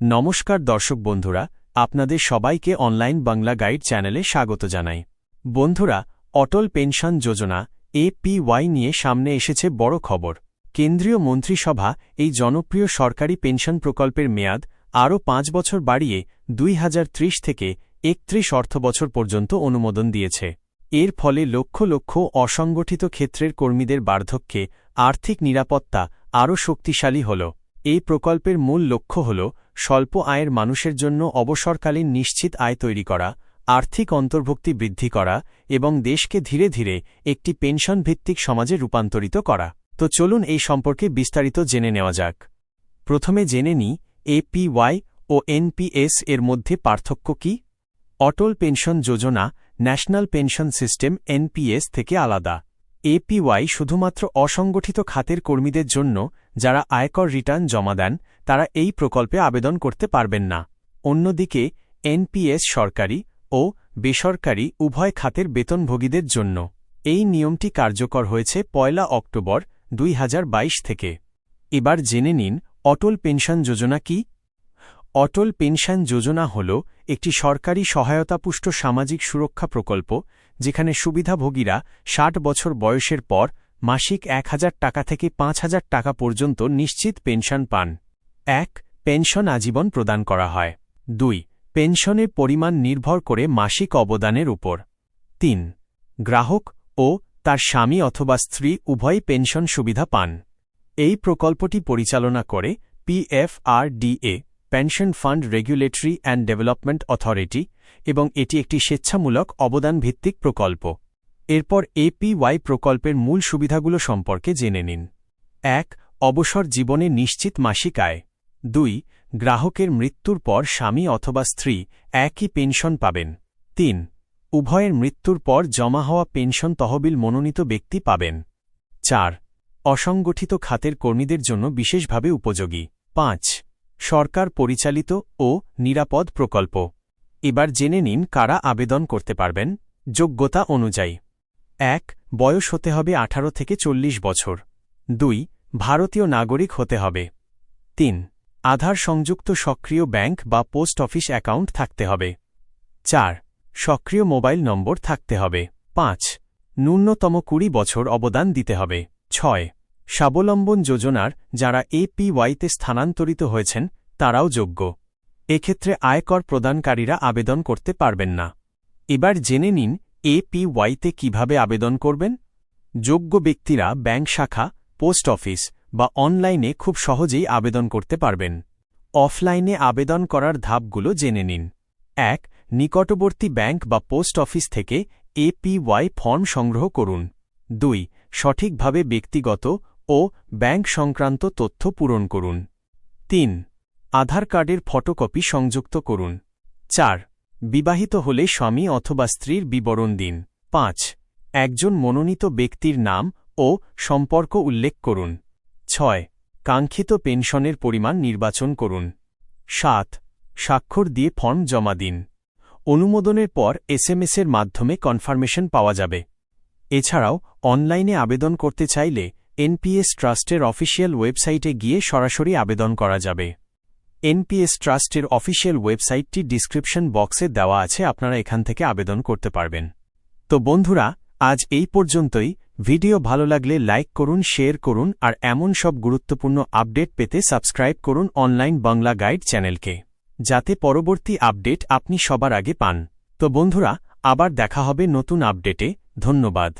নমস্কার দর্শক বন্ধুরা, আপনাদের সবাইকে অনলাইন বাংলা গাইড চ্যানেলে স্বাগত জানাই। বন্ধুরা, অটল পেনশন যোজনা এপিওয়াই নিয়ে সামনে এসেছে বড় খবর। কেন্দ্রীয় মন্ত্রিসভা এই জনপ্রিয় সরকারি পেনশন প্রকল্পের মেয়াদ আরও পাঁচ বছর বাড়িয়ে দুই হাজার ত্রিশ থেকে একত্রিশ অর্থবছর পর্যন্ত অনুমোদন দিয়েছে। এর ফলে লক্ষ লক্ষ অসংগঠিত ক্ষেত্রের কর্মীদের বার্ধক্যে আর্থিক নিরাপত্তা আরও শক্তিশালী হল। এই প্রকল্পের মূল লক্ষ্য হল স্বল্প আয়ের মানুষের জন্য অবসরকালীন নিশ্চিত আয় তৈরি করা, আর্থিক অন্তর্ভুক্তি বৃদ্ধি করা এবং দেশকে ধীরে ধীরে একটি পেনশন ভিত্তিক সমাজে রূপান্তরিত করা। তো চলুন এই সম্পর্কে বিস্তারিত জেনে নেওয়া যাক। প্রথমে জেনে নিই এপিওয়াই ও এনপিএস এর মধ্যে পার্থক্য কি? Atal pension Yojana, national pension system NPS থেকে আলাদা। এপিওয়াই শুধুমাত্র অসংগঠিত খাতের কর্মীদের জন্য যারা আয়কর রিটার্ন জমা দেন, তারা এই প্রকল্পে আবেদন করতে পারবেন না। অন্যদিকে এনপিএস সরকারি ও বেসরকারি উভয় খাতের বেতনভোগীদের জন্য এই নিয়মটি কার্যকর হয়েছে পয়লা অক্টোবর দুই হাজার বাইশ থেকে। এবার জেনে নিন, অটল পেনশন যোজনা কি? অটল পেনশন যোজনা হল একটি সরকারি সহায়তাপুষ্ট সামাজিক সুরক্ষা প্রকল্প যেখানে সুবিধাভোগীরা ষাট বছর বয়সের পর মাসিক এক হাজার টাকা থেকে পাঁচ হাজার টাকা পর্যন্ত নিশ্চিত পেনশন পান। এক, পেনশন আজীবন প্রদান করা হয়। দুই পেনশনের পরিমাণ নির্ভর করে মাসিক অবদানের উপর। তিন, গ্রাহক ও তার স্বামী অথবা স্ত্রী উভয়ই পেনশন সুবিধা পান। এই প্রকল্পটি পরিচালনা করে PFRDA pension fund regulatory and development authority এবং এটি একটি স্বেচ্ছামূলক অবদান ভিত্তিক প্রকল্প। এরপর এপিওয়াই প্রকল্পের মূল সুবিধাগুলো সম্পর্কে জেনে নিন। এক, অবসর জীবনে নিশ্চিত মাসিক আয়। দুই, গ্রাহকের মৃত্যুর পর স্বামী অথবা স্ত্রী একই পেনশন পাবেন। তিন, উভয়ের মৃত্যুর পর জমা হওয়া পেনশন তহবিল মনোনীত ব্যক্তি পাবেন। চার, অসংগঠিত খাতের কর্মীদের জন্য বিশেষভাবে উপযোগী। পাঁচ সরকার পরিচালিত ও নিরাপদ প্রকল্প। এবার জেনে নিন কারা আবেদন করতে পারবেন। যোগ্যতা অনুযায়ী। এক, বয়স হতে হবে আঠারো থেকে চল্লিশ বছর। দুই, ভারতীয় নাগরিক হতে হবে। তিন, আধার সংযুক্ত সক্রিয় ব্যাংক বা পোস্ট অফিস অ্যাকাউন্ট থাকতে হবে। চার, সক্রিয় মোবাইল নম্বর থাকতে হবে। পাঁচ, ন্যূনতম কুড়ি বছর অবদান দিতে হবে। ছয় স্বাবলম্বন যোজনার যারা এপিওয়াইতে স্থানান্তরিত হয়েছেন, তারাও যোগ্য। এক্ষেত্রে আয়কর প্রদানকারীরা আবেদন করতে পারবেন না। এবার জেনে নিন এপিওয়াইতে কীভাবে আবেদন করবেন। যোগ্য ব্যক্তিরা ব্যাংক শাখা, পোস্ট অফিস বা অনলাইনে খুব সহজেই আবেদন করতে পারবেন। অফলাইনে আবেদন করার ধাপগুলো জেনে নিন। এক, নিকটবর্তী ব্যাংক বা পোস্ট অফিস থেকে এপিওয়াই ফর্ম সংগ্রহ করুন। দুই, সঠিকভাবে ব্যক্তিগত ও ব্যাংক সংক্রান্ত তথ্য পূরণ করুন। তিন, আধার কার্ডের ফটোকপি সংযুক্ত করুন। চার, বিবাহিত হলে স্বামী অথবা স্ত্রীর বিবরণ দিন। পাঁচ, একজন মনোনীত ব্যক্তির নাম ও সম্পর্ক উল্লেখ করুন। ছয়, কাঙ্ক্ষিত পেনশনের পরিমাণ নির্বাচন করুন। সাত, স্বাক্ষর দিয়ে ফর্ম জমা দিন। অনুমোদনের পর এসএমএসের মাধ্যমে কনফার্মেশন পাওয়া যাবে। এছাড়াও, অনলাইনে আবেদন করতে চাইলে এনপিএস ট্রাস্টের অফিসিয়াল ওয়েবসাইটে গিয়ে সরাসরি আবেদন করা যাবে। এনপিএস ট্রাস্টের অফিসিয়াল ওয়েবসাইটটি ডিসক্রিপশন বক্সে দেওয়া আছে, আপনারা এখান থেকে আবেদন করতে পারবেন। তো বন্ধুরা, আজ এই পর্যন্তই। ভিডিও ভালো লাগলে লাইক করুন, শেয়ার করুন, আর এমন সব গুরুত্বপূর্ণ আপডেট পেতে সাবস্ক্রাইব করুন অনলাইন বাংলা গাইড চ্যানেলকে, যাতে পরবর্তী আপডেট আপনি সবার আগে পান। তো বন্ধুরা, আবার দেখা হবে নতুন আপডেটে। ধন্যবাদ।